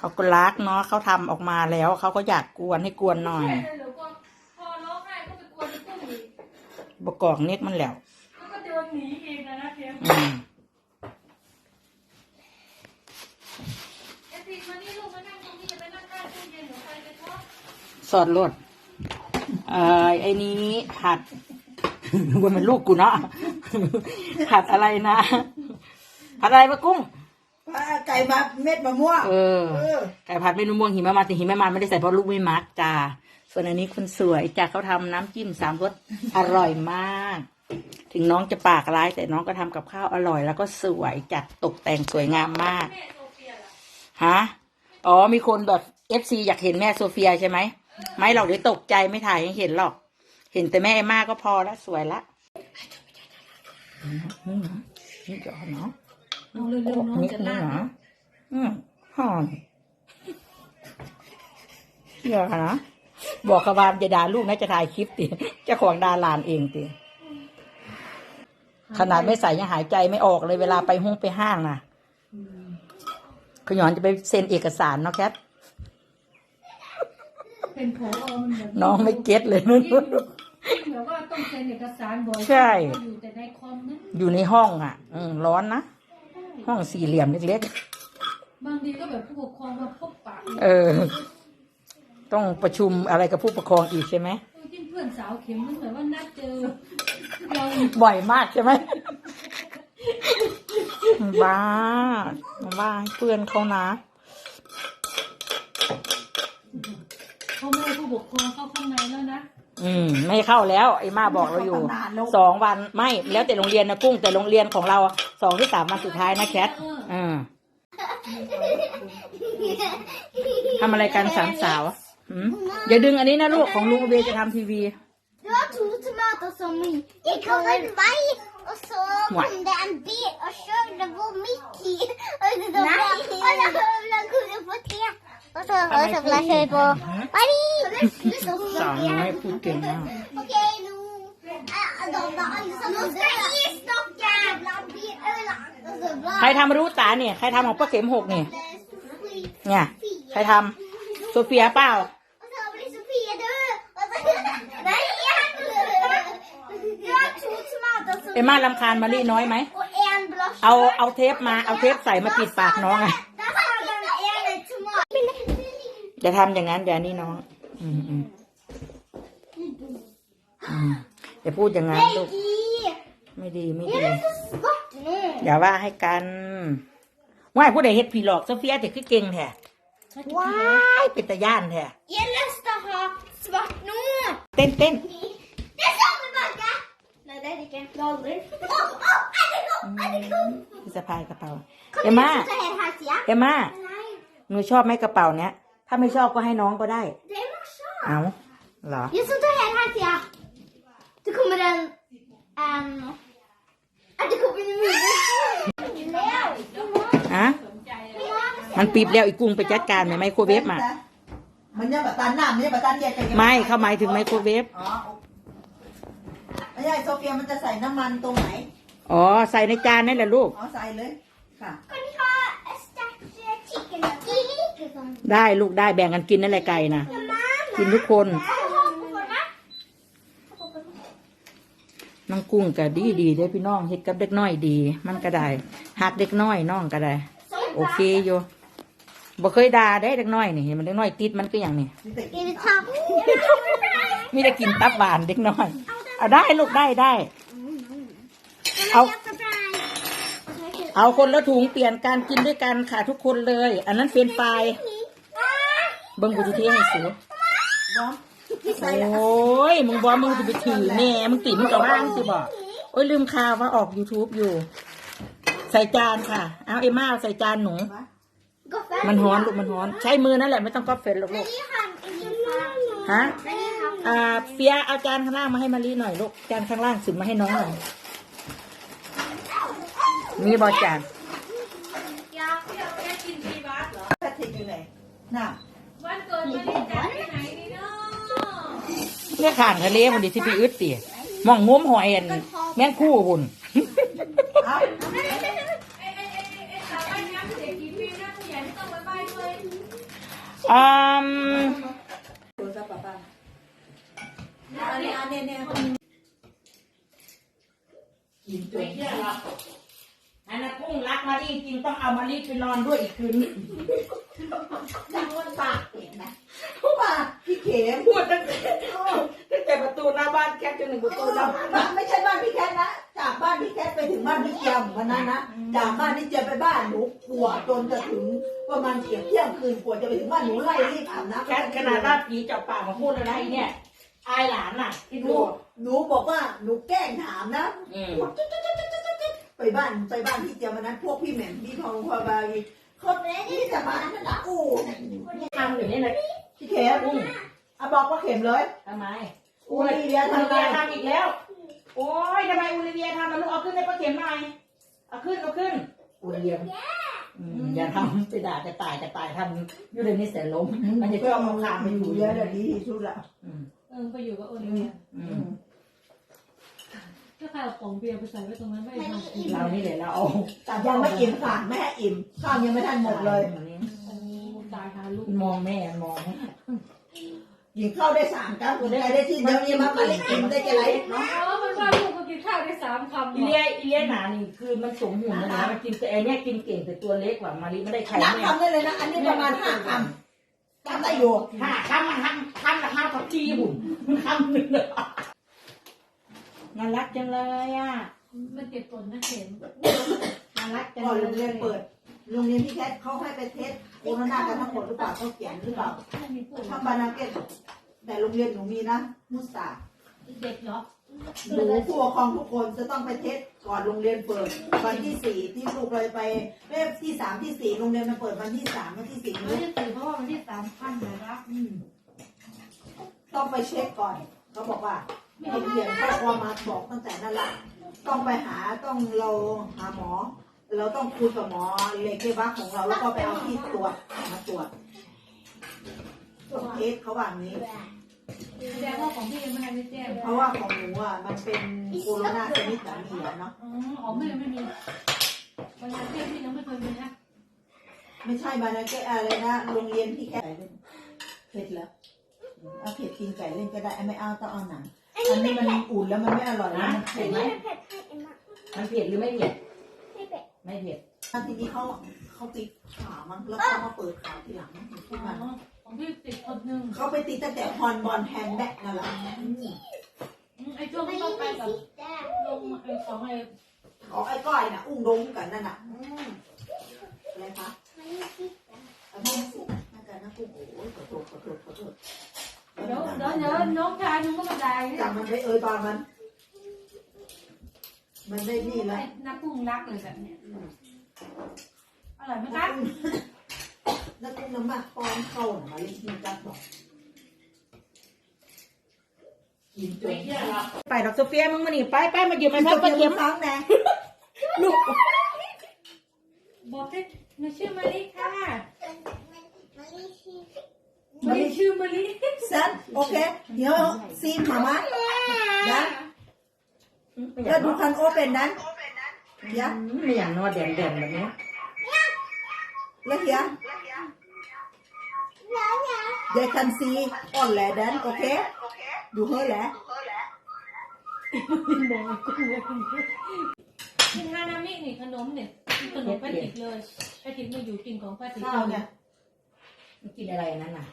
เขาก็รักเนาะเขาทำออกมาแล้วเขาก็อยากกวนให้กวนหน่อยใช่เลยเหรอก็พอร้องไห้ก็ไปกวนกุ้งอีกบกอกเน็กมันแล้วแล้วก็เดินหนีเองนะนะเพียงอืมเอฟซีมานี่ลูกมานั่งตรงนี้จะไปนั่งข้างตู้เย็นหรือใครจะชอบสอดรถเอ่อไอ้นี้ผัดว่ามันลูกกูเนาะผัดอะไรนะผัดอะไรปะกุ้ง ไก่มาเม็ดมะม่วงเออ เออไก่ผัดเมนูม่วงหิมะมาแต่หิมะมาไม่ได้ใส่เพราะลูกไม่มักจ้า ส่วนอันนี้คนสวยจ้าเขาทำน้ำจิ้มสามรส อร่อยมาก ถึงน้องจะปากร้าย แต่น้องก็ทำกับข้าวอร่อย แล้วก็สวยจัดตกแต่งสวยงามมากแม่โซเฟียล่ะฮะ อ๋อ มีคนแบบเอฟซีอยากเห็นแม่โซเฟียใช่ไหม ไม่หรอกเดี๋ยวตกใจไม่ถ่ายให้เห็นหรอก เห็นแต่แม่เอมมาก็พอแล้วสวยละนี่นะนี่จอเนาะ น้องเร็วๆน้องนิดจะนึลางกนะอืมหอมอย่านะบอกขบามจะด่าลูกนะจะถ่ายคลิปติเจ้าของดาหลานเองติขนาดไม่ใส่ยังหายใจไม่ออกเลยเวลาไปห้องไปห้างน่ะขยอนจะไปเซ็นเอกสารเนาะแคทเป็นผอมันเหมือนน้องไม่เก็ตเลยนั่นยิ่งแบบว่าต้องเซ็นเอกสารบ่อยใช่อยู่แต่ในคอมนั้นอยู่ในห้องอะ อืมร้อนนะ ห้องสี่เหลี่ยมเล็กบางทีก็แบบผู้ปกครองมาพบปะๆ เออ ต้องประชุมอะไรกับผู้ปกครองอีกใช่ไหม ยิ่งเพื่อนสาวเข็มมันแบบว่านัดเจอเราบ่อยมากใช่ไหม บ้าบ้าให้เพื่อนเขานะ เขาไม่ให้ผู้ปกครองเข้าข้างในแล้วนะ อืมไม่เข้าแล้วไอ้มาบอกเราอยู่สองวันไม่แล้วแต่โรงเรียนนะกุ้งแต่โรงเรียนของเราอะสองหรือสามวันสุดท้ายนะแคทอืมทำอะไรกันสามสาวอะหืมอย่าดึงอันนี้นะลูกของลุงเบจะทำทีวี Det var to tomater som gikk over en vei, og så Nei. kom det en bil og kjørte på midt i. Og så ble og så ble hun på te. Og så, og så ble jeg kjørt på vei. สาวน้อยพูดเก่งมาก OK, nå eh, Da ble alle sammen Nå skal jeg snakke! Jævla bil ødelagt. Og så ble ใครทำรู้ตาเนี่ยใครทำของป้าเข็มหกเนี่ย det Sofie. เนี่ยใครทำโซเฟียเปล่า Og så ble Sofie død. Og så Nei, jeg Det var to tomater som เอ็มมาลำคาญมารีน้อยไหม Og en blusj. เอาเอาเทปมาเอาเทปใส่มาปิดปากน้องไง Der var den ene tomaten. อย่าทำอย่างนั้นอย่านี่น้อง อืมอืมอืมอย่าพูดอย่างนั้นลูก ไม่ดีไม่ดี Svart nå. อย่าว่าให้กันว่ายผู้ใดเฮ็ดผีหลอกโซเฟียแต่คือเก่งแท้ว้ายเป็นตาย่านแท้ Jeg har lyst til å ha svart nå. เต้นเต้น Det er samme farge. Nei, det er det ikke. Det er aldri. Å, å, edderkopp, edderkopp. สะพายกระเป๋า Kan เอ็ม du มา ta her her sida? เอ็มมา Nei, หนูชอบไหมกระเป๋าเนี้ย ถ้าไม่ชอบก็ให้น้องก็ได้ det er marsja. เอาเหรอ Jeg skal ta her her sida. Det kommer en en edderkopp i munnen. Leo. ฮะ มันปีบแล้วอีกกุ้งไปจัดการไหมไมโครเวฟมา มันยังแบบตันน้ำมันยังแบบตันเดียดกันไม่เข้าหมายถึงไมโครเวฟ อ๋อไม่ใช่โซเฟียมันจะใส่น้ำมันตรงไหน อ๋อ ใส่ในจานนั่นแหละลูก อ๋อใส่เลย ค่ะ Kan vi ha sterkt chicken? De liker sånn. ได้ลูกได้แบ่งกันกินนั่นแหละไก่นะ กินทุกคนน้องกุ้งก็ดีดีได้พี่น้องเฮ็ดกับเด็กน้อยดี มันก็ได้หักเด็กน้อยน้องก็ได้โอเคอยู่บ่เคยด่าได้เด็กน้อยนี่เห็นมันเด็กน้อยติดมันก็อย่างนี่มีแต่กินตับหวานเด็กน้อย เอาได้ลูกได้ได้เอาเอาคนละถุงเปลี่ยนการกินด้วยกันค่ะทุกคนเลย อันนั้นเฟรนช์ฟรายเบิ้งกูจะเที่ยงให้สู น้องใส่โอ้ยมึงบอกมึงจะไปถือแม่มึงติมึงกับบ้างสิบอกโอ้ยลืมข่าวว่าออก youtube อยู่ ใส่จานค่ะ เอาเอมม่าเอาใส่จานหนูมันฮ้อนลูกมันฮ้อน ใช้มือนั่นแหละไม่ต้องก๊อปเฟรนลูกลูกฮะอ่าเปียเอาจานข้างล่างมาให้มารีหน่อยลูกจานข้างล่างสึมมาให้น้องหน่อยมีบอจานอยากอยากแกกินพีบัสเหรอแพทริกอยู่ไหนน่ะ วันเกิดมาเล่นจัดที่ไหนดีเนาะ เนี่ยข้างทะเลมันดิสิไปอึดตีมองงมหอยอันแม่งคู่หุ่นเอาไอ้ไอ้ไอ้ไอ้สาวว่ายน้ำเด็กกี่ปีนะผู้ใหญ่ไม่ต้องไปบ้านด้วยอืมโทรศัพท์ป้าป้าอันนี้อันนี้เนี่ยกินตัวเที่ยงหรออันนั้นกุ้งรักมารีจริงต้องเอามารีไปนอนด้วยอีกคืนนึงจังวันปากเห็นนะเพราะว่าพี่เข็มพูดตั้งแต่าบ้านแค่จนถึงประตูหน้าบ้านบ้านไม่ใช่บ้านพี่แคทนะ จากบ้านพี่แคทไปถึงบ้านพี่เจียมวันนั้นนะจากบ้านพี่เจียมไปบ้านหนูกลัวจนจะถึงประมาณเที่ยงเที่ยงคืนกลัวจะไปถึงบ้านหนูไล่รีบอาบน้ำแค่ขนาดว่าผีจับปากมาพูดอะไรเนี่ย อายหลานน่ะที่หดูนูหนูบอกว่าหนูแกล้งถามนะอืมไปบ้านไปบ้านพี่เจียมวันนั้น พวกพี่แหม่มพี่ทองพอบารีคนนี้ที่จะมานั่นนะอู้ทำอยู่นี่เลยพี่เข็มอะบอกว่าเข็มเลยทำไม อูลีเวียอูลิทำไงเวียทำอีกแล้ว โอ้ยทำไมอูลิเวียทำมันลูกเอาขึ้นในประเข็มหน่อยเอาขึ้นเอาขึ้นอูลิเวียอืมอย่าทำไปด่าจะตายจะตายทำอยู่ในนี้เสียล้มมันจะชอบเอาขามไปอยู่เยอะเลยดีที่สุดละอืมเออไปอยู่กับโอลิเวียอืมถ้าใครเอาของเบียร์ไปใส่ไว้ตรงนั้นไม่ทำกินเรานี่แหละเราเอายังไม่อิ่มค่ะแม่อิ่มข้าวยังไม่ทันหมดเลยโอ้ตายหาลูกมองแม่มอง กินข้าวได้สามครับคุณใครได้ที่เดียวนี้มาไปเลยอิ่มได้จะไรเนาะอ๋อมันว่าลูกก็กินข้าวได้สามคำอีเลียอีเลียหนานี่คือมันสมหุ่นนะนะมันกินแต่ไอเนี้ยกินเก่งแต่ตัวเล็กกว่ามารีไม่ได้ไข่นับแม่คำได้เลยนะ อันนี้ประมาณห้าคำทำได้อยู่ห้าคำมันห้าคำละห้าทับทีหุ่นมันคำหนึ่งเลยน่ารักจังเลยอะมันเจ็บปวดนะเข็มน่ารักจังก่อนเลโรงเรียนยเปิด โรงเรียนพี่แคทเขาให้ไปเทสโคโรนากันทั้งหมดหรือเปล่าเขาเขียนหรือเปล่าทำบานาเกตแต่โรงเรียนหนูมีนะมุสตาเด็กเหรอหนูผู้ปกครองทุกคนจะต้องไปเทสก่อนโรงเรียนเปิด วันที่สี่ที่ลูกเลยไปเอ้ยที่สามที่สี่โรงเรียนมันเปิดวันที่สามวันที่สี่ไม่ได้ตื่นเพราะว่ามันที่สามพันนะครับต้องไปเช็คก่อนเขาบอกว่าให้เขียนข้อความมาบอกตั้งแต่นั่นแหละต้องไปหาต้องเราหาหมอ เราต้องคุยกับหมอเลเกบักของเราแล้วก็ไปเอาที่ตรวจมาตรวจตรวจเทสเขาว่างี้ แสดงว่าของพี่ยังไม่ได้แจ้งเพราะว่าของหนูอะมันเป็นโคโรนาชนิดสามีอะเนาะ อ๋อของไม่ไม่มีวันนั้นเที่ยงพี่ยังไม่เคยมีนะไม่ใช่บานาเกะอะไรนะโรงเรียนที่แก่เผ็ดแล้วเอาเผ็ดกินไก่เล่นก็ได้ไม่เอาต้องเอาหนังอันนี้มันอุ่นแล้วมันไม่อร่อยนะมันเผ็ดไหมมันเผ็ดหรือไม่เผ็ด ไม่เผ็ดไม่เผ็ดทีนี้เขาเขาปิดขามันแล้วก็มาเปิดขาทีหลังนะที่มันอ๋อของพี่ติดคนหนึ่งเขาไปตีตั้งแต่ฮอนบอลแฮนด์แบ็กนั่นแหละไอ้ช่วงที่เขาไปกับลงไอ้ของไอ้ของไอ้ก้อยน่ะ อุ้งดงกันนั่นน่ะอืมอะไรคะเอาไม่สิน่าจะน่ากุ้งโอ้ยขอโทษขอโทษขอโทษเดี๋ยวเดี๋ยวเดี๋ยวน้องชายนึงก็มาได้เนี่ยจำมันได้เอ่ยตอนมัน มันได้นี่แหละนักกุ้งรักเลยแบบเนี้ยอร่อยไหมคนัรักบกุ้งนักกุ้งน้ำหมักปอนเข้าหน่ะมาลิขิตจัดบอกกินตัวเที่ยงหรอไปดอกโซเฟียมึงมานี่ไปไปมาอยู่มาทัตับวประเข็เข็มมครั้งแน่ลูกบอกให้หนูชื่อมาริค่ะมามาลิริชื่อมาริเซนโอเคเดี๋ยวซีมหมามานะ แล้วดูคันโอเป็นนั้นเดี๋ยวไม่อย่างนอแดงแดงแบบนี้แล้วเฮีย They can see on land then, okay? You heard that? กินฮานามินี่ขนมเนี่ยกินขนมป้าติกเลยป้าติกมาอยู่กินของป้าติกข้าวเนี่ยมันกินอะไรนั่นน่ะ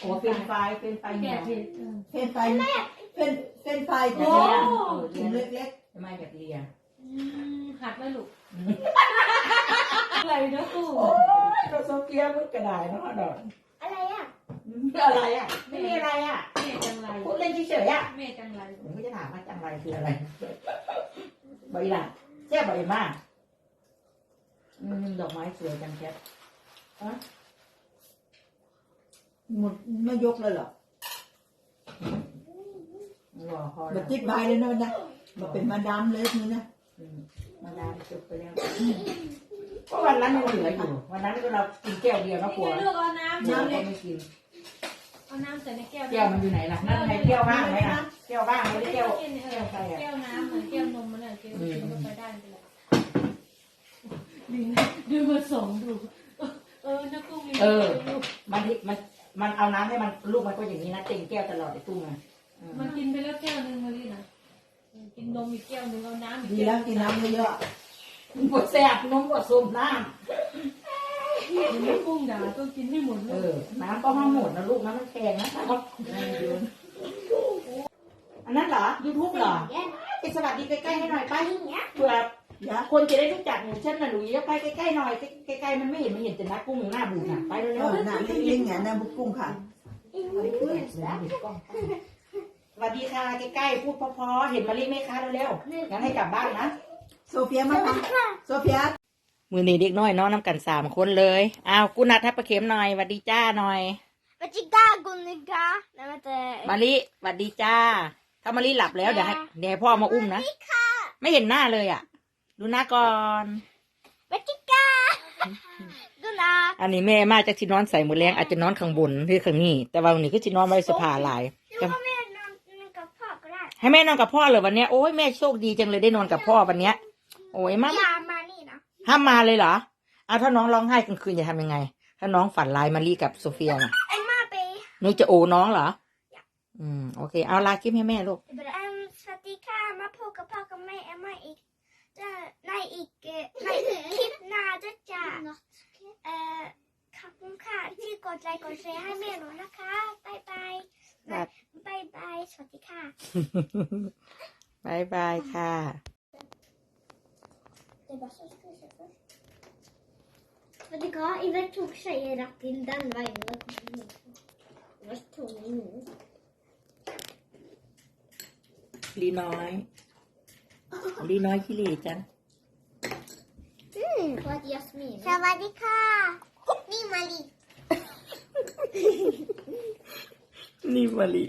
โอ้เป็นไฟเป็นไฟแก่เนี่ยเผ็ดเฟรนไฟเฟ รนเฟรนไฟโอ้ถุงเล็กทำไมแบบเลียหัดไว้ลูกอะไรนะกูโอ้ยดอกโซเฟียมึงกระดายเนาะดอกอะไรอะอะไรอะ ไม่มีอะไรอะเมจังไรพูดเล่นเฉยๆอะเมจังไรผมก็จะถามว่าจังไรคืออะไรบอยหลังแช่บอยมากอืมดอกไม้สวยจังแคทๆหมดไม่ยกเลยเหรอ รอคอแบบจิบใบเลยนะนะมาเป็นมาดามเลยนี่นะอืมมาดามจบไปแล้วก็วันนั้นมันเหลืออยู่วันนั้นก็เรากินแก้วเดียวก็นี่กลัวไงลูกเอาน้ำเดี๋ยวน้ำเราไม่กินเอาน้ำใส่ในแก้วแก้วมันอยู่ไหนล่ะนั่นไงแก้วบ้างไหมนะแก้วบ้างไม่ได้แก้วกินเออแก้วน้ำเหมือนแก้วนมมันเลยแก้วกินก็ไปได้ไปเลยดูดูมาส่งดูเออนักกุ้งมีเออมันมันมันเอาน้ำให้มันลูกมันก็อย่างนี้นะเต็มแก้วตลอดไอ้ตุ้งอะเออ มันกินไปแล้วแก้วหนึ่งมาลีนะกินนมอีกแก้วหนึ่งเอาน้ำอีกดีแก้วแล้วกินน้ำเยอะบดแซ่บนมบดส้มน้นักกุ้งด่าต้องกินให้หมดำเลเอยอน้ำก็ห้ามหมดนะลูกน้ำมันแพงนะครับอันนั้นเหรอยูทูบเหรอไปสวัสดีใกล้ๆให้หน่อยไปเผื่อๆเดี๋ยวคนจะได้รู้จักหนูเช่นน่ะหนูจะไปใกล้ๆหน่อยใกล้ๆมันไม่เห็นมันเห็นแต่นักกุ้งหน้าบูดน่ะไปเอเร็วอน่ะลิงๆเนี่ยนะบุกกุ้งค่ะๆ สวัสดีค่ะใกล้ๆพูดเพอๆเห็นมารีไหมคะเร็วๆงั้นให้กลับบ้านนะโซเฟียมาทำโซเฟียมือนี้เด็กน้อยเนอนน้ำกันสามคนเลยอ้าวกุนัดทับประเข็มหน่อยสวัสดีจ้าหน่อย Vet du hva, Gunnika? Nei, vent eh, มาลิสวัสดีจ้า ถ้ามาลิหลับแล้วเดี๋ยวให้เดี๋ยวให้พ่อมาอุ้มนะไม่เห็นหน้าเลยอะ ดูหน้าก่อน Vet du hva? Gunnar. อันนี้แม่มาจากที่นอนใส่หมดแรงอาจจะนอนข้างบนหรือข้างนี้ แต่ว่าวันนี้ก็จะนอนไว้สภาหลาย ให้แม่นอนกับพ่อเลยวันเนี้ยโอ้ยแม่โชคดีจังเลยได้นอนกับพ่อวันเนี้ย โอ้ยมา Ja, Marlina. ห้ามมาเลยเหรออ้าวถ้าน้องร้องไห้กลางคืนจะทำยังไง ถ้าน้องฝันร้ายมารีกับโซเฟียน่ะ En Mabi. หนูจะโอน้องเหรออืมโอเคเอาลาคลิปให้แม่ลูก Um, vet du hva, ma pakker pakker med Emma ikke Nei, ikke Nei, kidna dette. Eh, kappen ka, til godt like og se her med noen naka. Bye bye. ครับ Bye bye, สวัสดีค่ะ บายบายค่ะ Det er bare så skal vi se først. Vet du hva, jeg vet tok seg rett inn den veien. Det var tung inn. ลีน้อย ลีน้อยขี้เหร่จัง Mm, på et jasmin. สวัสดีค่ะ นี่มาลี นี่มาลี